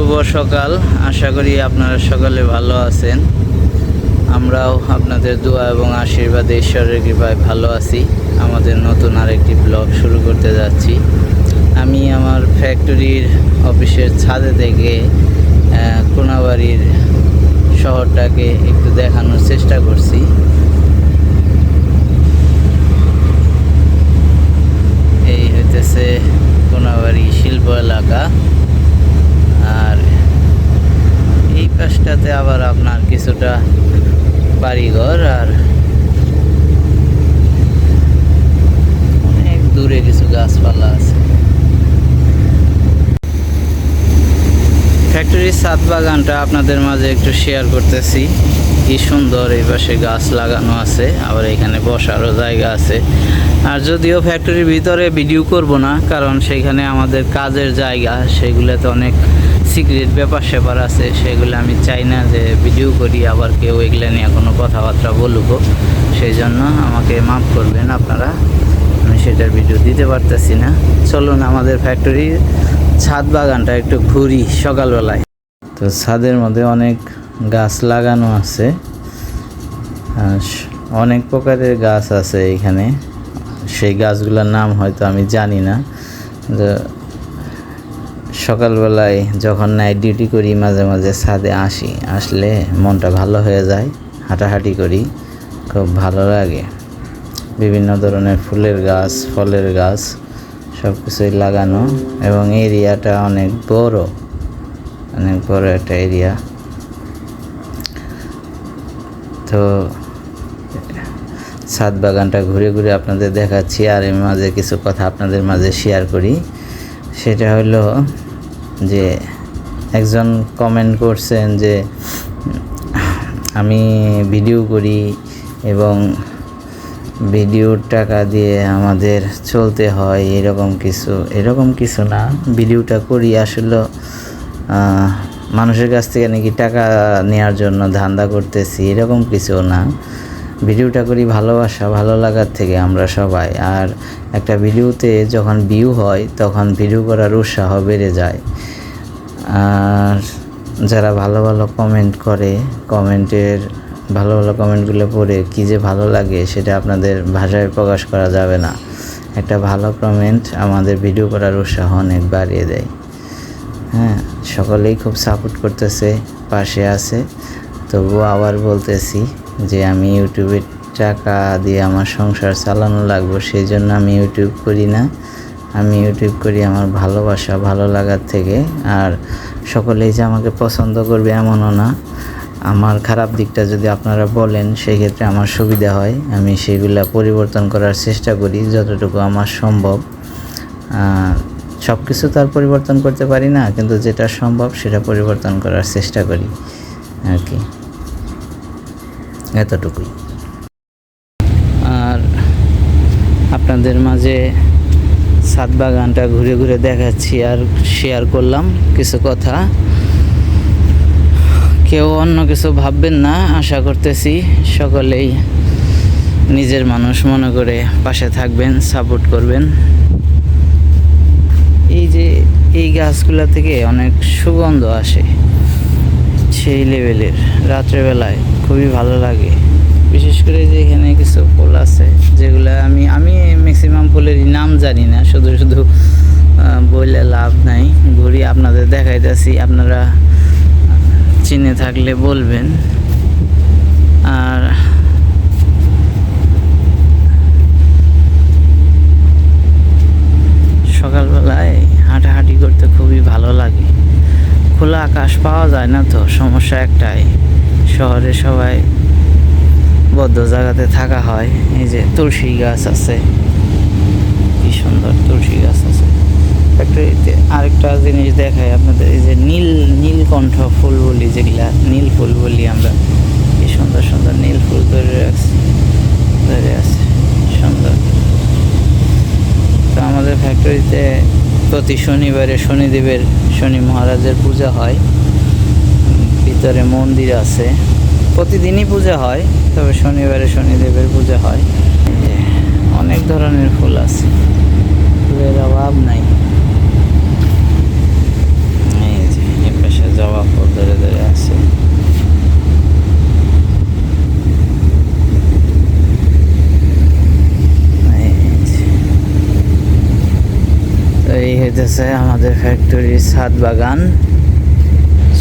শুভ সকাল। আশা করি আপনারা সকালে ভালো আছেন। আমরাও আপনাদের দোয়া এবং আশীর্বাদে ঈশ্বরের কৃপায় ভালো আছি। আমাদের নতুন আরেকটি ব্লগ শুরু করতে যাচ্ছি। আমি আমার ফ্যাক্টরির অফিসের ছাদে থেকে কোনাবাড়ির শহরটাকে একটু দেখানোর চেষ্টা করছি। এই হইতেছে কোনাবাড়ি শিল্প এলাকা আর এই পাশটাতে আবার আপনার কিছুটা বাড়িঘর আর অনেক দূরে কিছু গাছপালা আছে। ফ্যাক্টরির সাত বাগানটা আপনাদের মাঝে একটু শেয়ার করতেছি। কি সুন্দর এই পাশে গাছ লাগানো আছে, আবার এখানে বসারও জায়গা আছে। আর যদিও ফ্যাক্টরির ভিতরে ভিডিও করব না, কারণ সেখানে আমাদের কাজের জায়গা, সেগুলোতে অনেক সিক্রেট ব্যাপার স্যাপার আছে, সেগুলো আমি চাই না যে ভিডিও করি, আবার কেউ এগুলো নিয়ে কোনো কথাবার্তা বলুক। সেই জন্য আমাকে মাফ করবেন আপনারা, আমি সেটার ভিডিও দিতে পারতেছি না। চলুন আমাদের ফ্যাক্টরির ছাদ বাগানটা একটু ঘুরি সকালবেলায়। তো ছাদের মধ্যে অনেক গাছ লাগানো আছে অনেক প্রকারের গাছ আছে এখানে। সেই গাছগুলোর নাম হয়তো আমি জানি না। সকালবেলায় যখন নাইট ডিউটি করি, মাঝে মাঝে ছাদে আসি, আসলে মনটা ভালো হয়ে যায়, হাঁটাহাঁটি করি, খুব ভালো লাগে। বিভিন্ন ধরনের ফুলের গাছ, ফলের গাছ সব কিছুই লাগানো এবং এরিয়াটা অনেক বড় অনেক বড় একটা এরিয়া। তো ছাদ বাগানটা ঘুরে ঘুরে আপনাদের দেখাচ্ছি, আর এর মাঝে কিছু কথা আপনাদের মাঝে শেয়ার করি। সেটা হলো যে একজন কমেন্ট করছেন যে, আমি ভিডিও করি এবং ভিডিওর টাকা দিয়ে আমাদের চলতে হয় এরকম কিছু এরকম কিছু না। ভিডিওটা করি আসলে মানুষের কাছ থেকে নাকি টাকা নেওয়ার জন্য ধান্দা করতেছি, এরকম কিছু না। ভিডিওটা করি ভালোবাসা, ভালো লাগার থেকে আমরা সবাই। আর একটা ভিডিওতে যখন ভিউ হয়, তখন ভিডিও করার উৎসাহ বেড়ে যায়। আর যারা ভালো ভালো কমেন্ট করে, কমেন্টের ভালো ভালো কমেন্টগুলো পড়ে কী যে ভালো লাগে সেটা আপনাদের ভাষায় প্রকাশ করা যাবে না। একটা ভালো কমেন্ট আমাদের ভিডিও করার উৎসাহ অনেক বাড়িয়ে দেয়। হ্যাঁ সকলেই খুব সাপোর্ট করতেছে, পাশে আছে। তবুও আবার বলতেছি যে আমি ইউটিউবের টাকা দিয়ে আমার সংসার চালানো লাগবে সেই জন্য আমি ইউটিউব করি না। আমি ইউটিউব করি আমার ভালোবাসা, ভালো লাগার থেকে। আর সকলেই যে আমাকে পছন্দ করবে এমনও না। আমার খারাপ দিকটা যদি আপনারা বলেন সেই ক্ষেত্রে আমার সুবিধা হয়। আমি সেগুলা পরিবর্তন করার চেষ্টা করি, যতটুকু আমার সম্ভব। সব কিছু তো আর পরিবর্তন করতে পারি না, কিন্তু যেটা সম্ভব সেটা পরিবর্তন করার চেষ্টা করি, আর কি। এতটুকুই। আর আপনাদের মাঝে সাত বাগানটা ঘুরে ঘুরে দেখাচ্ছি আর শেয়ার করলাম কিছু কথা। কেউ অন্য কিছু ভাববেন না, আশা করতেছি সকলেই নিজের মানুষ মনে করে পাশে থাকবেন সাপোর্ট করবেন। এই যে এই গাছগুলো থেকে অনেক সুগন্ধ আসে। সেই লেভেলের রাত্রেবেলায় খুবই ভালো লাগে। বিশেষ করে যে এখানে কিছু ফুল আছে, যেগুলো আমি আমি ম্যাক্সিমাম ফুলেরই নাম জানি না, শুধু শুধু বললে লাভ নাই। ঘুরি আপনাদের দেখাইতেছি, আপনারা চিনে থাকলে বলবেন। আর সকালবেলায় হাঁটাহাঁটি করতে খুবই ভালো লাগে। খোলা আকাশ পাওয়া যায় না তো, সমস্যা একটাই। শহরে সবাই বদ্ধ জায়গাতে থাকা হয়। এই যে তুলসী গাছ আছে। কি সুন্দর তুলসী গাছ আছে। ফ্যাক্টরিতে আরেকটা জিনিস দেখায় আপনাদের, এই যে নীল, নীলকণ্ঠ ফুল বলি যেগুলা, নীল ফুল বলি আমরা কি সুন্দর সুন্দর নীল ফুল ধরে রাখছি, ধরে আছে, সুন্দর। তো আমাদের ফ্যাক্টরিতে প্রতি শনিবারে শনিদেবের শনি মহারাজের পূজা হয়। ভিতরে মন্দির আছে। প্রতিদিনই পূজা হয়, তবে শনিবারে শনিদেবের পূজা হয়। অনেক ধরনের ফুল আছে। ফুলের অভাব নাই। এই যে এ পাশে হইতেছে আমাদের ফ্যাক্টরির ছাদ বাগান।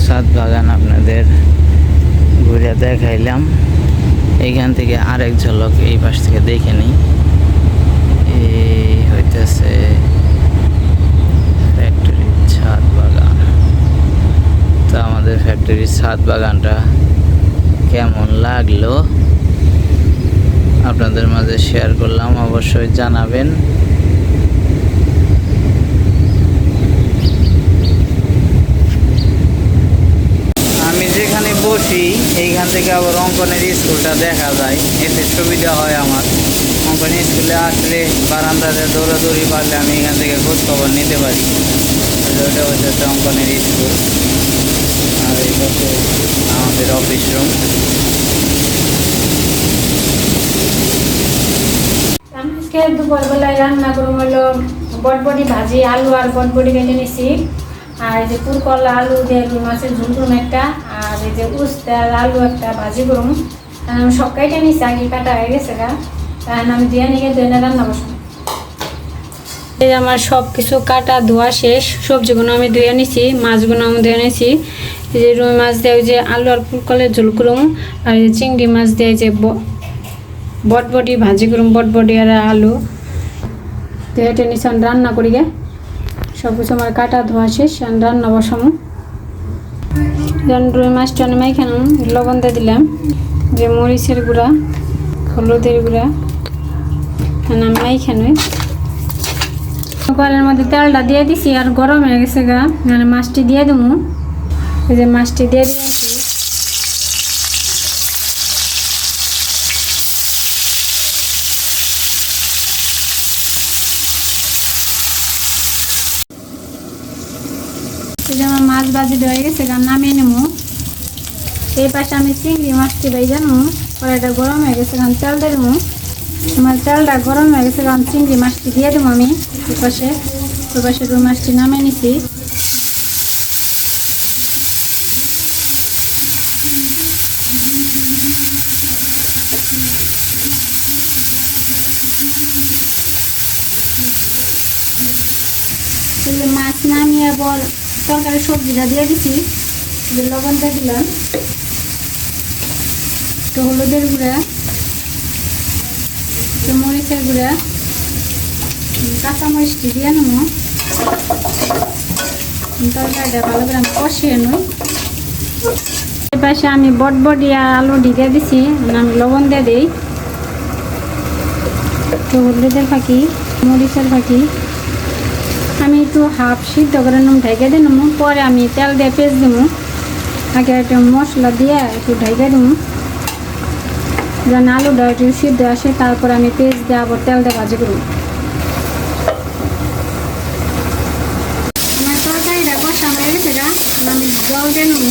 ছাদ বাগান আপনাদের ঘুরে দেখাইলাম। এইখান থেকে আরেক ঝলক এই পাশ থেকে দেখে নিই। এই হইতেছে ফ্যাক্টরির ছাদ বাগান। তো আমাদের ফ্যাক্টরির ছাদ বাগানটা কেমন লাগল? আপনাদের মাঝে শেয়ার করলাম, অবশ্যই জানাবেন আমি যেখানে এইখান থেকে আবার অঙ্কনের স্কুলটা দেখা যায়। এতে সুবিধা হয় আমার। অঙ্কন স্কুলে আসলে বারান্দাতে দৌড়াদৌড়ি পারলে আমি এখান থেকে খোঁজ খবর নিতে পারি। ওটা হচ্ছে অঙ্কনের স্কুল। আর এই হচ্ছে আমাদের অফিস রুম। আজকে দুপুরবেলায় রান্না করব হলো বটবটি ভাজি, আলু আর বটবটি কেটে নিছি। আর এই যে পুরকলা আলু দিয়ে মাছের ঝুল একটা। এই যে উস্তে আলু একটা ভাজি করুন কারণ আমি সব কেটে নিছি, আগে কাটা হয়ে গেছে গা। কারণ আমি দিয়ে নিয়ে ধুয়ে রান্না বসবো আমার সব কিছু কাটা ধোয়া শেষ, সবজিগুলো আমি ধুয়ে নিছি, মাছগুলো আমি ধুয়ে নিছি। যে রুই মাছ দিয়ে যে আলু আর পুরকলের ঝোল করুন আর চিংড়ি মাছ দিয়ে যে বটবটি ভাজি করুম, বটবটি আর আলু। এটা নিশ্চয় রান্না করি গে। সব কিছু আমার কাটা ধোয়া শেষ রান্না বসামো। যেমন রুই মাছটা আমি মাইখানো লবণ দিয়ে দিলাম। যে মরিচের গুঁড়া, হলুদের গুঁড়া আমি মাইখানোই কলের মধ্যে তেলটা দিয়ে দিছি, আর গরম হয়ে গেছে গা মানে মাছটি দিয়ে দেবো এই যে মাছটি দিয়ে দিয়েছি। আমার মাছ বাজি হয়ে গা, নামিয়ে নেব। এই পাশে আমি চিংড়ি মাছটি জানো? কড়াইটা গরম হয়ে গেছে কারণ দিয়ে দেবো। আমার তেলটা গরম হয়ে গেছে কারণ চিংড়ি মাছটি দিয়ে দেবো আমি এই পাশে। ওই পাশে রুই মাছটি নামিয়ে নিছি। মাছ নামিয়ে পর তরকারি সবজিটা দিয়ে দিছি লবণটা দিলাম। একটু হলুদের গুঁড়া, একটু মরিচের গুঁড়া, কাঁচামরিচটি দিয়ে নেব। তরকারিটা ভালো করে আমি কষিয়ে নই পাশে আমি বটবটি আর আলু ঢিকে দিছি আর আমি লবণ দিয়ে দিই। একটু হলুদের ফাঁকি, মরিচের ফাঁকি। আমি একটু হাফ সিদ্ধ করে নুন ঢেকে দিলাম পরে আমি তেল দিয়ে পেঁচ দিব আগে একটু মশলা দিয়ে একটু ঢেকে দিব যেন আলুটা একটু সিদ্ধ আসে, তারপর আমি পেঁচ দিয়ে আবার তেল দিয়ে ভাজি করব। আমার জল দিয়ে নেব।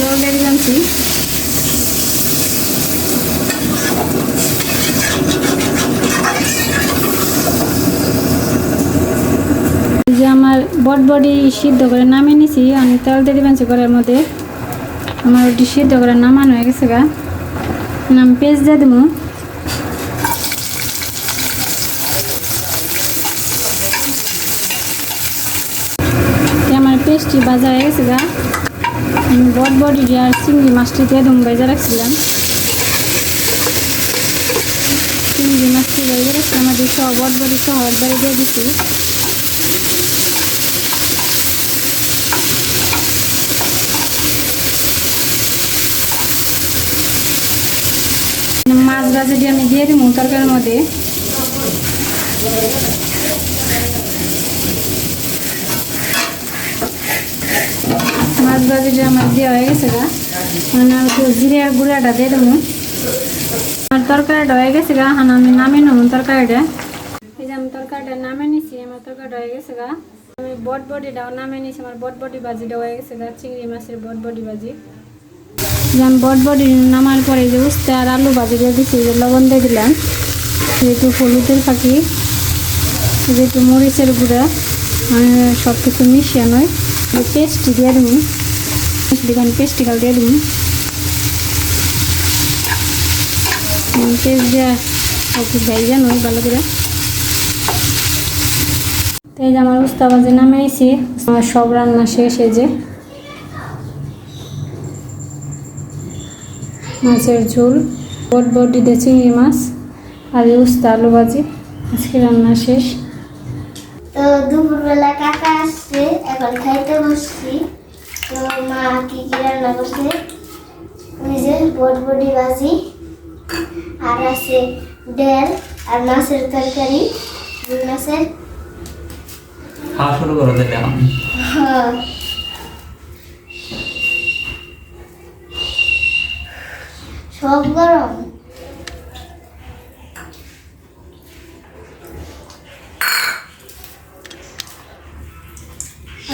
জল দিয়ে যে আমার বটবডি সিদ্ধ করে নামিয়ে নিছি, আমি তেল দিয়ে দিবেন ঘরের মধ্যে। আমার ওটি সিদ্ধ করে নামানো হয়ে গেছে গা। আমি পেঁচ দিয়ে দেবো আমার পেস্টটি বাজা হয়ে গেছে গা। আমি বটবডি আর চিংড়ি মাছটি দিয়ে দেবো ভেজা রাখছিলাম। চিংড়ি মাছটি ভেজে রাখছি আমাদের সব বটবডি সহ দিয়ে দিচ্ছি মাছ ভাজিটি আমি দিয়ে দিব তরকারির মধ্যে। মাছ ভাজিটি আমার দেওয়া হয়ে গেছে গা মানে একটু জিরে আর গুঁড়াটা দিয়ে দেবো। আমার তরকারিটা হয়ে গেছে গা হান আমি নামিয়ে নেব তরকারিটা। এই যে আমি তরকারিটা নামিয়ে নিছি, আমার তরকারিটা হয়ে গেছে গা। আমি বট বডিটাও নামিয়ে নিছি, আমার বট বডি ভাজিটা হয়ে গেছে গা, চিংড়ি মাছের বট বডি ভাজি। যে আমি বটবটি নামার পরে যে উস্তে আর আলু ভাজি দিয়ে দিচ্ছি যে লবণ দিয়ে দিলাম, যেহেতু হলুদের পাখি, যেহেতু মরিচের গুঁড়া মানে সব কিছু মিশিয়ে নয় পেস্টটি দিয়ে দেবো। দোকান পেস্টি কাল দিয়ে দেবো। পেস্ট দেওয়া একটু ভেজা নয় ভালো করে। তো এই যে আমার উস্তাবাজে নামে আইছি আমার সব রান্না শেষ, এই মাছের ঝোল বট বটি দিয়ে চিংড়ি মাছ আর উস্তা আলু ভাজি। আজকে রান্না শেষ। তো দুপুরবেলা কাকা আসছে এখন খাইতে বসছি। তো মা কি কি রান্না করছে? যে বটবটি ভাজি আর আছে ডাল আর মাছের তরকারি। রুই মাছের। খাওয়া শুরু করে দিলে এখন। হ্যাঁ। সব গরম।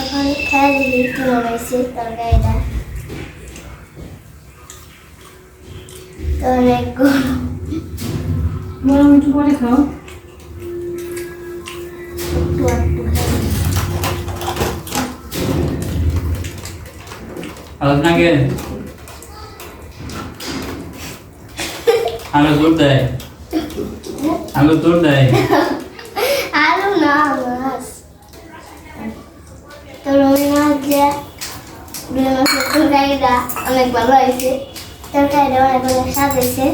এখন খেয়াল কেমন হয়েছে তরকারিটা। তো অনেক গরম। বরং একটু পরে খাও। একটু একটু আলো তোর দেয় আলো তোর দেয় আলু না মাছ তো রুই মাছ দিয়ে রুই মাছের তরকারিটা অনেক ভালো হয়েছে তরকারিটা অনেক অনেক স্বাদ হয়েছে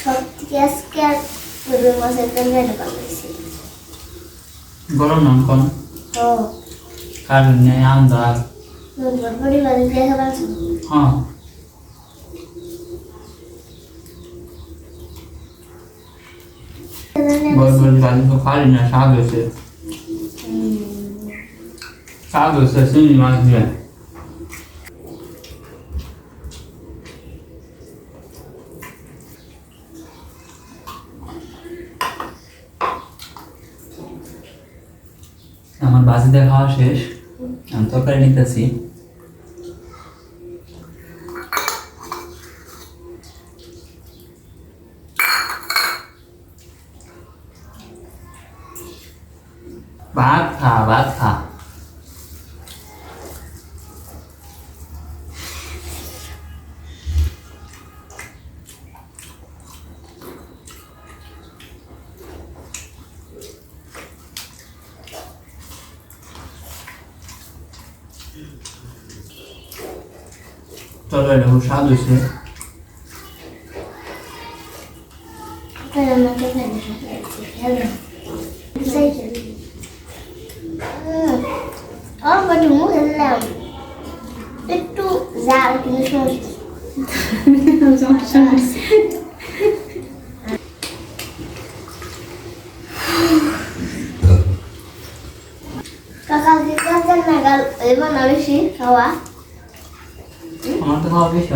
সব থেকে আজকে রুই মাছের তরকারিটা ভালো হয়েছে গরম নাম কোন ও কারণ নেই আন্দাজ বড়ি বাজে দিয়ে হ্যাঁ খালি না শাক হয়েছে শাক হয়েছে চিংড়ি মাছ দিয়ে আমার বাজিতে খাওয়া শেষ আমি তরকারি নিতেছি ভাত খা ভাত খা তরকারিটা খুব স্বাদ হয়েছে অল্প একটু মুখে দিলাম একটু জাল কিন্তু সমস্যা নেই। কাকালকে কাজের নাগাল এবার না বেশি খাওয়া আমার তো খাওয়া বেশি হয়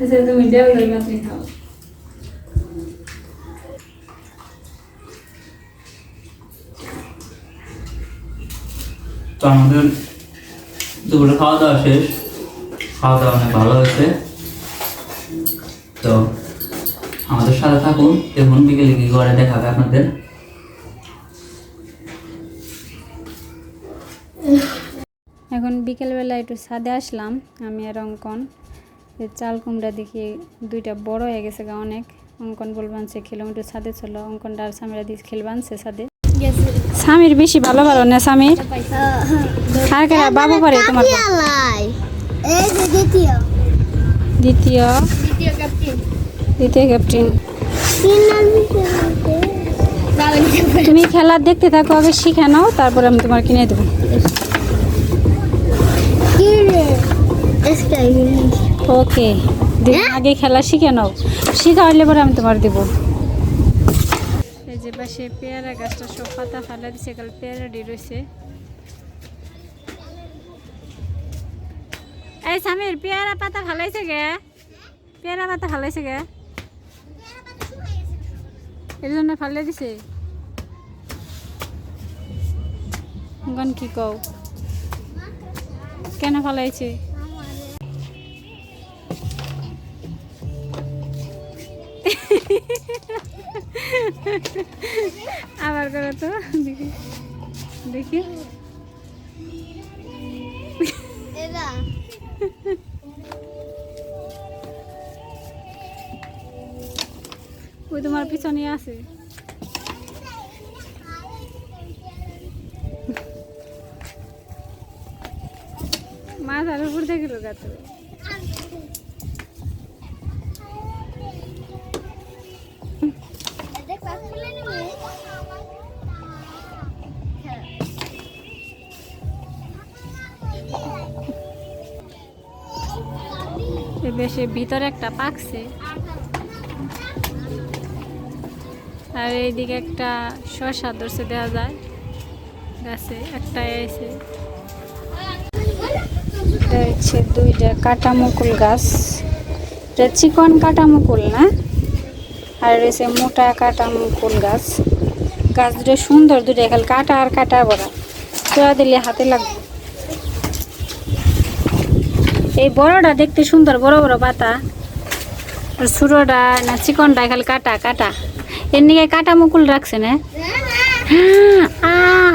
খেয়াল এসে তুমি দেও দই মাছ খাও তো আমাদের দুপুরে খাওয়া দাওয়া শেষ খাওয়া দাওয়া অনেক ভালো হয়েছে তো আমাদের সাথে থাকুন দেখুন বিকেলে কি করে দেখাবে আপনাদের এখন বিকেলবেলা একটু ছাদে আসলাম আমি আর অঙ্কন। চাল কুমড়া দেখি দুইটা বড় হয়ে গেছে গা অনেক। অঙ্কন বলবানছে খেলাম একটু ছাদে চলো। অঙ্কনটা আর স্বামীরা দিয়ে খেলবানছে ছাদে। স্বামীর বেশি ভালো ভালো না স্বামীর? আর কেরা? বাবু পারে তোমার দ্বিতীয় দ্বিতীয়। দ্বিতীয় ক্যাপ্টেন তুমি খেলা দেখতে থাকো, আগে শিখে নাও, তারপরে আমি তোমার কিনে দেবো। ওকে হ্যাঁ? আগে খেলা শিখে নাও। শিখাইলে পরে আমি তোমার দেবো। এই যে পাশে পেয়ারা গাছটা সব পাতা ফালা দিছে কাল পেয়ারা ডি রয়েছে এই সামির পেয়ারা পাতা ফালাইছে গে। পেয়ারা পাতা ফালাইছে গে। এর জন্য ফালে দিছে। গন কি কও? কেন ফালাইছে? আবার করো তো দেখি। দেখি। ওই তোমার পিছনে আছে। মাথার উপর থেকে লোকাতে বেশি ভিতরে একটা পাকছে। আর এইদিকে একটা শসা ধরছে দেওয়া যায়। গাছে একটা এসে। হচ্ছে দুইটা কাটা মুকুল গাছ। এটা চিকন কাটা মুকুল না? আর রয়েছে মোটা কাটা মুকুল গাছ। গাছ দুটো সুন্দর দুটো এখানে কাটা আর কাটা বড়। চোয়া দিলে হাতে লাগবে। এই বড়টা দেখতে সুন্দর, বড় বড় পাতা। ছোটটা না চিকনটা খালি কাটা কাটা। এর নিকে কাটা মুকুল রাখছে না? আহ!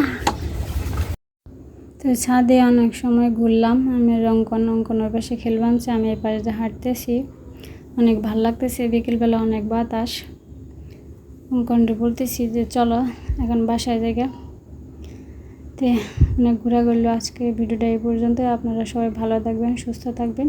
তো ছাদে অনেক সময় ঘুরলাম, আমি রঙ্কন অঙ্কনের পাশে খেলবাম আমি এই পাশে হাঁটতেছি। অনেক ভালো লাগতেছে, বিকেলবেলা অনেক বাতাস। অঙ্কনটা বলতেছি যে, চলো, এখন বাসায় জায়গা তে অনেক ঘোরা করল আজকে ভিডিওটা এই পর্যন্ত আপনারা সবাই ভালো থাকবেন সুস্থ থাকবেন।